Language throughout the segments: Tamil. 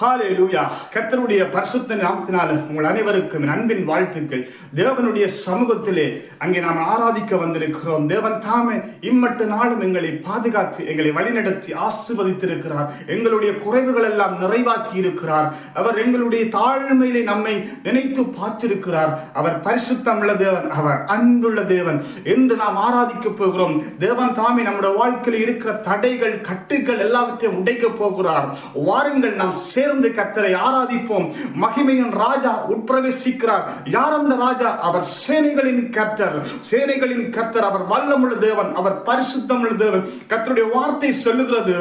ஹாலே லூயா கர்த்தருடைய பரிசுத்த நாமத்தினால உங்கள் அனைவருக்கும் அன்பின் வாழ்த்துக்கள். தேவனுடைய சமூகத்திலே அங்கே நாம் ஆராதிக்க வந்திருக்கிறோம். தேவன் தாமே இம்மட்டு நாளும் எங்களை பாதுகாத்து எங்களை வழிநடத்தி ஆசிர்வதித்திருக்கிறார். எங்களுடைய குறைவுகள் எல்லாம் நிறைவாக்கி இருக்கிறார். அவர் எங்களுடைய தாழ்மையிலே நம்மை நினைத்து பார்த்திருக்கிறார். அவர் பரிசுத்தமுள்ள தேவன் அவர் அன்புள்ள தேவன். என்று நாம் ஆராதிக்க போகிறோம். தேவன் தாமே நம்முடைய வாழ்க்கையில் இருக்கிற தடைகள் கட்டுகள் எல்லாவற்றையும் உடைக்க போகிறார். வாருங்கள் நாம் சேர்ந்து கத்தரை ஆராதிப்போம். மகிமையின் ராஜா உட்பிரவேசிக்கிறார். யார் அந்த ராஜா? அவர் சேனைகளின் கர்த்தர். சேனைகளின் கர்த்தர் அவர் வல்லமுள்ள தேவன் அவர் பரிசுத்தமுள்ள தேவன். கர்த்தருடைய வார்த்தை சொல்லுகிறது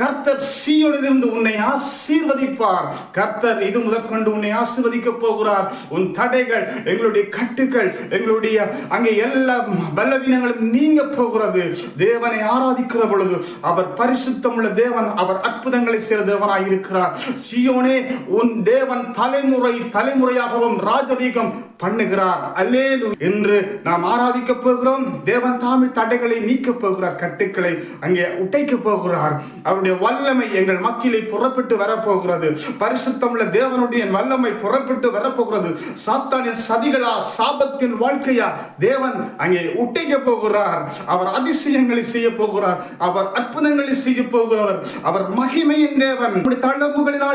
கர்த்தர் சீயோனிலிருந்து உன்னை ஆசீர்வதிப்பார். கர்த்தர் இது முதற்கொண்டு உன்னை ஆசீர்வதிக்க போகிறார். உன் தடைகள் எங்களுடைய கட்டுகள் எங்களுடைய அங்கே எல்லா பலவீனங்களும் நீங்க போகிறது. தேவனை ஆராதிக்கிற பொழுது அவர் பரிசுத்தமுள்ள தேவன் அவர் அற்புதங்களை செய்த தேவனாய் இருக்கிறார் சியோனே உன் தேவன் தலைமுறை தலைமுறையாகவும் ராஜவீகம் பண்ணுகிறார். அல்லேலு என்று நாம் ஆராதிக்க போகிறோம். தேவன் தாமே தடைகளை நீக்க போகிறார் கட்டுக்களை அங்கே உடைக்க போகிறார். அவருடைய வல்லமை எங்கள் மத்தியிலே புறப்பட்டு வரப்போகிறது. பரிசுத்தமுள்ள தேவனுடைய வல்லமை புறப்பட்டு வரப்போகிறது. சாத்தானின் சதிகளா சாபத்தின் வாழ்க்கையா தேவன் அங்கே உட்டைக்க போகிறார். அவர் அதிசயங்களை செய்ய போகிறார். அவர் அற்புதங்களை செய்ய போகிறவர். அவர் மகிமையின் தேவன். நம்முடைய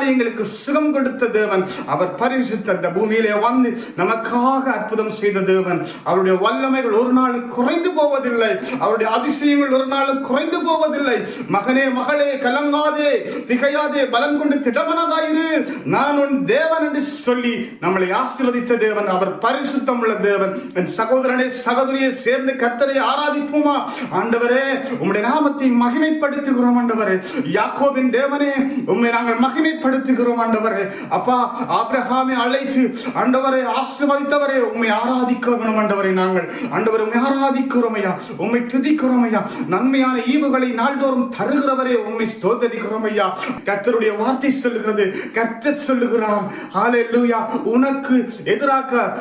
எங்களுக்கு சுகம் கொடுத்த தேவன். அவர் பரிசுத்த அந்த பூமியிலே வந்து நமக்காக அற்புதம் செய்த தேவன். அவருடைய வல்லமைகள் ஒரு நாள் குறைந்து போவதில்லை. அவருடைய அதிசயங்கள் ஒரு நாள் குறைந்து போவதில்லை. மகனே மகளே கலங்காதே திகையாதே பலம் கொண்டு திடமனதாயிரு. நான் உன் தேவன் என்று சொல்லி நம்மளை ஆசீர்வதித்த தேவன் அவர் பரிசுத்தம் உள்ள தேவன். என் சகோதரனே சகோதரியை சேர்ந்து கர்த்தரை ஆராதிப்போமா? ஆண்டவரே உம்முடைய நாமத்தை மகிமைப்படுத்துகிறோம் ஆண்டவரே. யாக்கோவின் தேவனே உண்மை நாங்கள் மகிமைப்படுத்த பயன்படுத்துகிறோம் ஆண்டவரே. அப்பா ஆபிரகாமை அழைத்து ஆண்டவரை ஆசீர்வதித்தவரே உண்மை ஆராதிக்க வேணும் ஆண்டவரை நாங்கள். ஆண்டவரை உண்மை ஆராதிக்கிறோம் ஐயா. உண்மை துதிக்கிறோம் ஐயா. நன்மையான ஈவுகளை நாள்தோறும் தருகிறவரே உண்மை ஸ்தோதரிக்கிறோம் ஐயா. கர்த்தருடைய வார்த்தை சொல்லுகிறது கர்த்தர் சொல்லுகிறார். ஹalleluya. உனக்கு எதிராக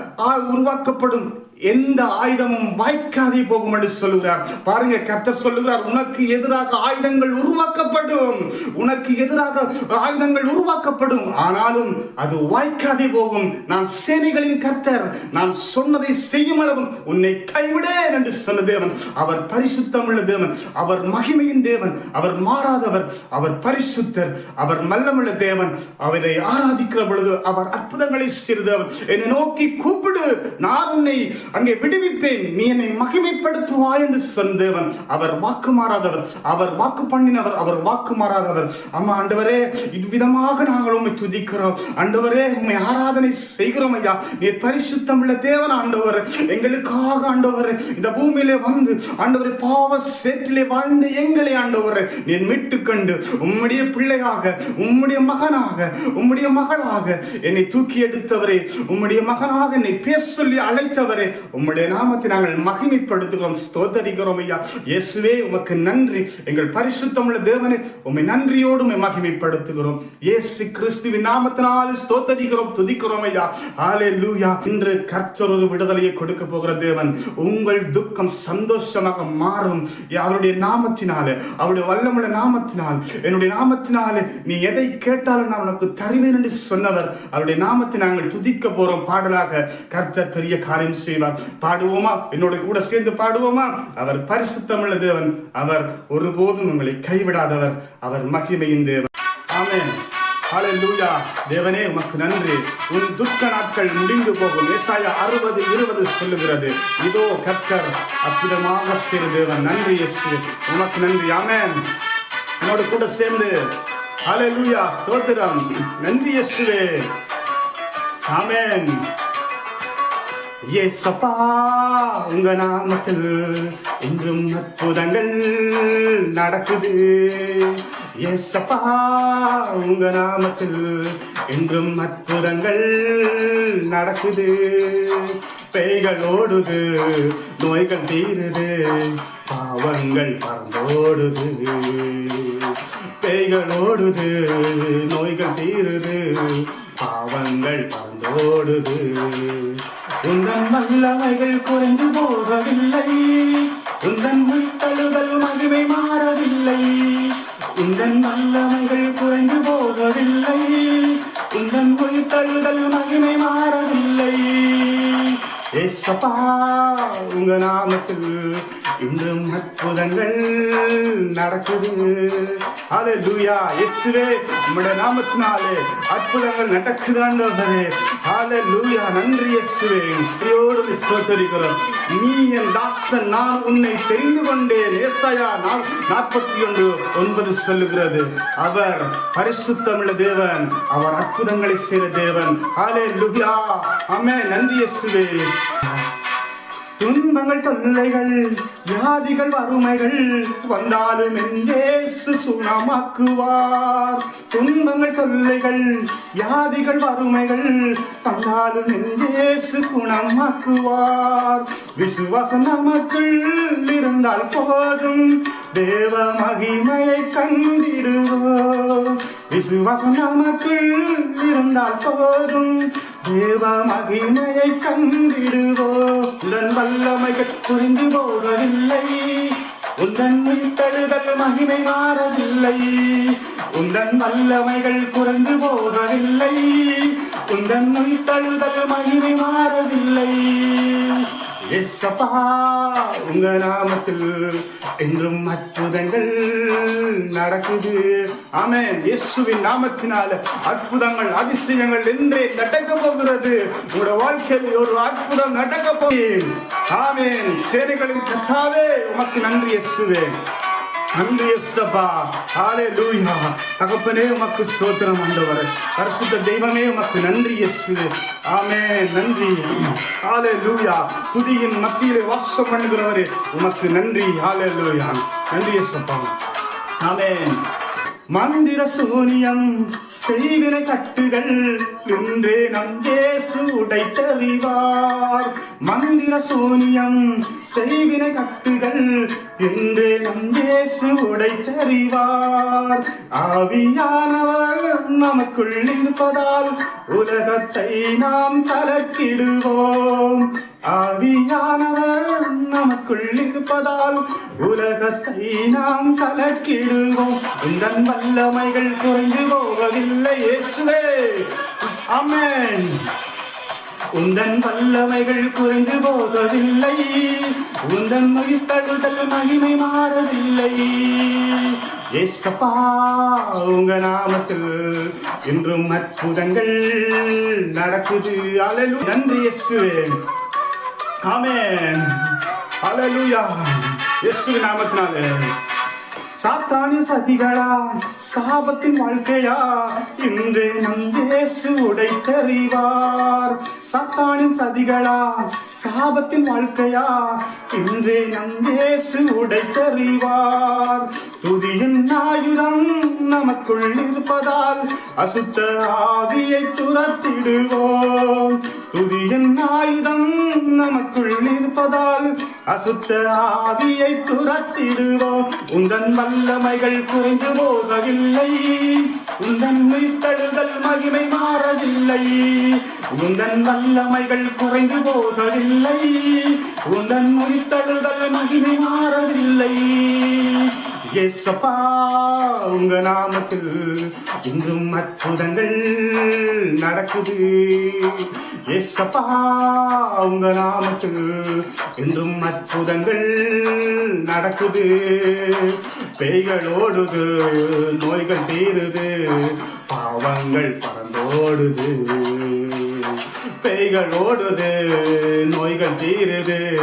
உருவாக்கப்படும் எந்த ஆயுதமும் வாய்க்காதே போகும் என்று சொல்லுகிறார். பாருங்க கர்த்தர் சொல்லுகிறார் உனக்கு எதிராக ஆயுதங்கள் உருவாக்கப்படும். உனக்கு எதிராக ஆயுதங்கள் உருவாக்கப்படும். ஆனாலும் அது வாய்க்காதே போகும். நான் சேனைகளின் கர்த்தர். நான் சொன்னதை செய்யும் அளவும் உன்னை கைவிடேன் என்று சொன்ன தேவன். அவர் பரிசுத்தமுள்ள தேவன். அவர் மகிமையின் தேவன். அவர் மாறாதவர். அவர் பரிசுத்தர். அவர் மல்லமுள்ள தேவன். அவரை ஆராதிக்கிற பொழுது அவர் அற்புதங்களை செய்தவர் என்னை நோக்கி கூப்பிடு. நான் உன்னை அங்கே விடுவிப்பேன். நீ என்னை மகிமைப்படுத்துவாய் என்று சந்தேவன் அவர் வாக்கு மாறாதவர். அவர் வாக்கு பண்ணினவர். அவர் வாக்கு மாறாதவர். அம்மா ஆண்டவரே இவ்விதமாக நாங்கள் உண்மை துதிக்கிறோம். ஆண்டவரே உண்மை ஆராதனை செய்கிறோம் ஐயா. நீ பரிசுத்தம் உள்ள தேவன் ஆண்டவர். எங்களுக்காக ஆண்டவர் இந்த பூமியிலே வந்து ஆண்டவரை பாவ சேற்றிலே வாழ்ந்து எங்களை ஆண்டவர் நீ மீட்டு கண்டு உம்முடைய பிள்ளையாக உம்முடைய மகனாக உம்முடைய மகளாக என்னை தூக்கி எடுத்தவரே உம்முடைய மகனாக என்னை பேர் சொல்லி அழைத்தவரே உம்முடைய நாமத்தை நாங்கள் மகிமைப்படுத்துகிறோம் ஸ்தோத்தரிக்கிறோம் ஐயா. இயேசுவே உமக்கு நன்றி. எங்கள் பரிசுத்தமுள்ள தேவனே உண்மை நன்றியோடு உண்மை மகிமைப்படுத்துகிறோம். இயேசு கிறிஸ்துவின் நாமத்தினால் ஸ்தோத்தரிக்கிறோம் துதிக்கிறோம் ஐயா. ஹalleluya. இன்று கர்த்தர் ஒரு விடுதலையை கொடுக்க போகிற தேவன். உங்கள் துக்கம் சந்தோஷமாக மாறும். அவருடைய நாமத்தினாலே அவருடைய வல்லமுள்ள நாமத்தினால் என்னுடைய நாமத்தினாலே நீ எதை கேட்டாலும் நான் உனக்கு தருவேன் என்று சொன்னவர். அவருடைய நாமத்தை நாங்கள் துதிக்க போறோம். பாடலாக கர்த்தர் பெரிய காரியம் செய்வார். பாடுவோமா? என்னோட கூட சேர்ந்து பாடுவோமா? அவர் பரிசுத்தமுள்ள தேவன். அவர் ஒருபோதும் உங்களை கைவிடாதவர். அவர் மகிமையின் தேவன். ஆமேன். ஹalleluya. தேவனே உமக்கு நன்றி. உன் துக்க நாட்கள் முடிந்து போகும். ஏசாயா அறுபது இருபது சொல்லுகிறது. இதோ கர்த்தர் அற்புதமாக சிறு தேவன். நன்றி இயேசு. உமக்கு நன்றி. ஆமேன். என்னோட கூட சேர்ந்து. ஹalleluya. ஸ்தோத்திரம். நன்றி இயேசுவே. ஆமேன். ஏசப்பா உங்க நாமத்தில் இன்றும் அற்புதங்கள் நடக்குது. ஏசப்பா உங்க நாமத்தில் இன்றும் அற்புதங்கள் நடக்குது. பேய்கள் ஓடுது நோய்கள் தீருது பாவங்கள் பறந்தோடுது. பேய்கள் ஓடுது நோய்கள் தீருது பாவங்கள் பறந்தோடுது. உந்தன் வல்லமைகள் குறைந்து போகவில்லை. உந்தன் முத்தழுதல் மகிமை மாறவில்லை. உந்தன் வல்லமைகள் குறைந்து போகவில்லை. உந்தன் முத்தழுதல் மகிமை மாறவில்லை. ஏசப்பா உங்க நாமத்தில் இன்றும் அற்புதங்கள் நடக்குது. அது லூயா எஸ்வே உம்முடைய நாமத்தினாலே அற்புதங்கள் நடக்குதுதான் ஆல லூயா நன்றி எஸ்வே நன்றியோடு ஸ்தோத்திரிக்கிறோம் நீ என் தாசன் நான் உன்னை தெரிந்து கொண்டேன். ஏசாயா நாள் நாற்பத்தி ஒன்று ஒன்பது சொல்லுகிறது. அவர் பரிசுத்தமிழ தேவன் அவர் அற்புதங்களை செய்த தேவன். ஆலே லுகியா அமே நன்றி எஸ்வே துன்பங்கள் தொல்லைகள் வியாதிகள் வறுமைகள் வந்தாலும் என்றேசு சுணமாக்குவார். துன்பங்கள் தொல்லைகள் வியாதிகள் வறுமைகள் வந்தாலும் என்றேசு குணமாக்குவார். விசுவாசம் நமக்குள் இருந்தால் போதும் தேவ மகிமையை கண்டிடுவோம். விசுவாசம் நமக்குள் இருந்தால் போதும் தேவ மகிமையை கண்டிடுவோ. உடன் வல்லமைகள் புரிந்து போகவில்லை. உந்தன் மீட்டெழுதல் மகிமை மாறவில்லை. உந்தன் வல்லமைகள் குறைந்து போகவில்லை. உந்தன் மீட்டெழுதல் மகிமை மாறவில்லை. எஸ்ஸப்பா உங்க நாமத்தில் என்றும் அற்புதங்கள் நடக்குது. ஆமே இயேசுவின் நாமத்தினால அற்புதங்கள் அதிசயங்கள் என்றே நடக்க போகிறது. உங்களோட வாழ்க்கையில் ஒரு அற்புதம் நடக்க போகிறேன். ஆமேன். சேனைகளின் கத்தாவே உமக்கு நன்றி இயேசுவே நன்றி இயேசப்பா ஹalleluya தகப்பனே உமக்கு ஸ்தோத்திரம் ஆண்டவரே. பரிசுத்த தெய்வமே உமக்கு நன்றி இயேசுவே ஆமென். நன்றி. ஹalleluya துதியின் மத்தியிலே வாசம் பண்ணுகிறவரே உமக்கு நன்றி. ஹalleluya நன்றி இயேசப்பா ஆமென். மந்திர சூனியம் செய்வினை கட்டுகள் நின்றே நம் இயேசு உடைத்தறிவார் மந்திர சூனியம் செய்வினை கட்டுகள் என்றே நம் இயேசு உடைத்தறிவார் ஆவியானவர் நமக்குள் இருப்பதால் உலகத்தை நாம் கலக்கிடுவோம் ஆவியானவர் நமக்குள் இருப்பதால் உலகத்தை நாம் கலக்கிடுவோம். இந்த வல்லமைகள் குறைந்து போகவில்லை இயேசுவே. ஆமென். உந்தன் வல்லமைகள் குறைந்து போகவில்லை. உந்தன் மகிழ்த்தழுதல் மகிமை மாறவில்லை. ஏசப்பா உங்க நாமத்தில் இன்றும் அற்புதங்கள் நடக்குது. அலலு நன்றி இயேசுவே. ஆமேன். அலலுயா இயேசுவின் நாமத்தினாலே. சாத்தானின் சதிகளா சாபத்தின் வாழ்க்கையா? இன்று நம் இயேசு உடைத்தறிவார் சாத்தானின் சதிகளா சாபத்தின் வாழ்க்கையா? இன்று நம் இயேசு உடைத்தறிவார் துதியின் ஆயுதம் நமக்குள் இருப்பதால் அசுத்த ஆவியை துரத்திடுவோம். துதியின் ஆயுதம் நமக்குள் இருப்பதால் அசுத்த ஆவியை துரத்திடுவோம். உந்தன் வல்லமைகள் குறைந்து போகவில்லை. உந்தன் மீட்டழுதல் மகிமை மாறவில்லை. உந்தன் வல்லமைகள் குறைந்து போகவில்லை. உந்தன் மீட்டழுதல் மகிமை மாறவில்லை. ஏசப்பா உங்க நாமத்தில் இன்றும் அற்புதங்கள் நடக்குது. ஏசப்பா உங்க நாமத்தில் இன்றும் அற்புதங்கள் நடக்குது. பேய்கள் ஓடுது நோய்கள் தீருது பாவங்கள் பறந்தோடுது. பேய்கள் ஓடுது நோய்கள் தீருது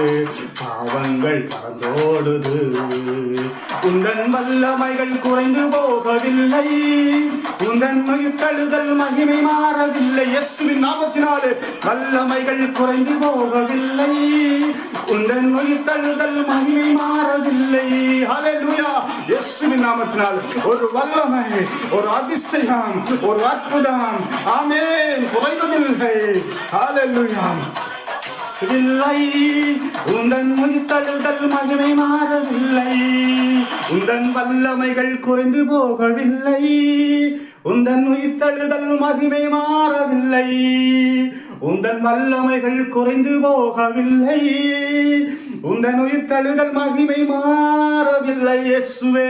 பாவங்கள் பறந்தோடுது. உந்தன் வல்லமைகள் குறைந்து போகவில்லை. உந்தன் கழுதல் மகிமை மாறவில்லை. எஸ்வின் நாற்பத்தி நாலு வல்லமைகள் குறைந்து போகவில்லை. உந்தன் தழுதல் மகிமை மாறவில்லை. ஹalleluya இயேசுவின் நாமத்தினால் ஒரு வல்லமை ஒரு அதிசயம் ஒரு அற்புதம். ஆமேன். குறைவதில்லை. ஹalleluya இல்லை உந்தன் முன் தழுதல் மகிமை மாறவில்லை. உந்தன் வல்லமைகள் குறைந்து போகவில்லை. உந்தன் உயிர்த்தழுதல் மகிமை மாறவில்லை. உந்தன் வல்லமைகள் குறைந்து போகவில்லை. உந்தன் உயிர்த்தெழுதல் மகிமை மாறவில்லை இயேசுவே.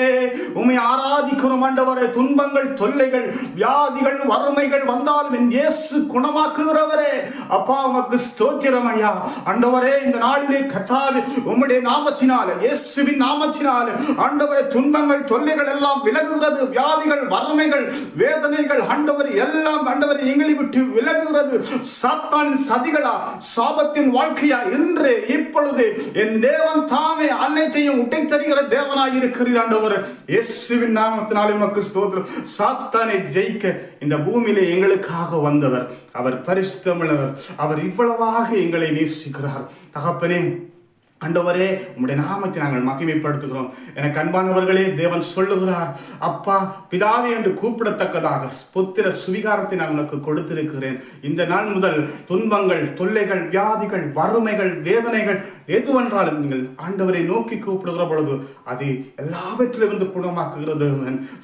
உமை ஆராதிக்கிறோம் ஆண்டவரே. துன்பங்கள் தொல்லைகள் வியாதிகள் வறுமைகள் வந்தாலும் என் இயேசு குணமாக்குகிறவரே. அப்பா உமக்கு ஸ்தோத்திரம் ஐயா. ஆண்டவரே இந்த நாளிலே கத்தாது உம்முடைய நாமத்தினால இயேசுவின் நாமத்தினால ஆண்டவரே துன்பங்கள் தொல்லைகள் எல்லாம் விலகுகிறது. வியாதிகள் வறுமைகள் வேதனைகள் ஆண்டவர் எல்லாம் ஆண்டவர் எங்களை விட்டு விலகுகிறது. சாத்தானின் சதிகளா சாபத்தின் வாழ்க்கையா இன்று இப்பொழுது என் தேவன் தாமே அனைத்தையும் உடை தருகிற தேவனாய் இருக்கிறீர் ஆண்டவர். இயேசுவின் நாமத்தினாலே உமக்கு ஸ்தோத்திரம். சாத்தானை ஜெயிக்க இந்த பூமியிலே எங்களுக்காக வந்தவர். அவர் பரிசுத்தமிழவர் அவர் இவ்வளவாக எங்களை நேசிக்கிறார். தகப்பனே ஆண்டவரே உம்முடைய நாமத்தை நாங்கள் மகிமைப்படுத்துகிறோம். எனக்கு அன்பானவர்களே தேவன் சொல்லுகிறார் அப்பா பிதாவே என்று கூப்பிடத்தக்கதாக புத்திர சுவிகாரத்தை நான் உனக்கு கொடுத்திருக்கிறேன். இந்த நாள் முதல் துன்பங்கள் தொல்லைகள் வியாதிகள் வறுமைகள் வேதனைகள் எதுவென்றாலும் நீங்கள் ஆண்டவரை நோக்கி கூப்பிடுகிற பொழுது அது எல்லாவற்றிலிருந்து குணமாக்குகிறது.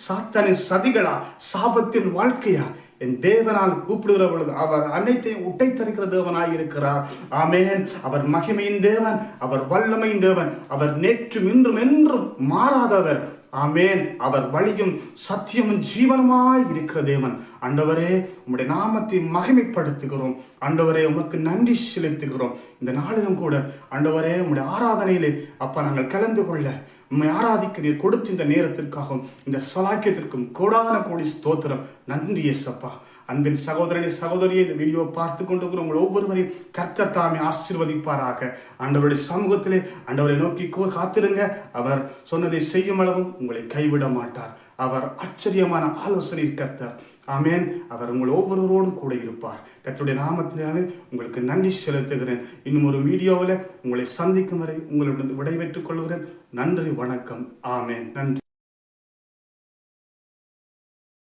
சாத்தானின் சதிகளா சாபத்தின் வாழ்க்கையா என் தேவனால் கூப்பிடுகிற பொழுது அவர் அனைத்தையும் உட்டை தேவனாய் இருக்கிறார் ஆமேன். அவர் மகிமையின் தேவன் அவர் வல்லமையின் தேவன் அவர் நேற்றும் இன்றும் என்றும் மாறாதவர். ஆமேன். அவர் வழியும் சத்தியமும் ஜீவனமாய் இருக்கிற தேவன். அண்டவரே உம்முடைய நாமத்தை மகிமைப்படுத்துகிறோம். அண்டவரே உமக்கு நன்றி செலுத்துகிறோம். இந்த நாளிலும் கூட அண்டவரே உம்முடைய ஆராதனையிலே அப்பா நாங்கள் கலந்து கொள்ள உண்மை ஆராதிக்க நீர் கொடுத்த இந்த நேரத்திற்காகவும் இந்த சலாக்கியத்திற்கும் கோடான கோடி ஸ்தோத்திரம். நன்றி எஸ்அப்பா அன்பின் சகோதரனை சகோதரியை இந்த வீடியோ பார்த்து கொண்டு இருக்கிற உங்கள் ஒவ்வொருவரையும் கர்த்தர் தாமே ஆசீர்வதிப்பாராக. ஆண்டவருடைய சமூகத்திலே ஆண்டவரை நோக்கி காத்திருங்க. அவர் சொன்னதை செய்யும் அளவும் உங்களை கைவிட மாட்டார். அவர் ஆச்சரியமான ஆலோசனை கர்த்தர் ஆமேன். அவர் உங்கள் ஒவ்வொருவரோடும் கூட இருப்பார். கர்த்தருடைய நாமத்தினாலே உங்களுக்கு நன்றி செலுத்துகிறேன். இன்னும் ஒரு வீடியோவில் உங்களை சந்திக்கும் வரை உங்களிடம் விடைபெற்றுக் கொள்கிறேன். நன்றி வணக்கம். ஆமேன். நன்றி.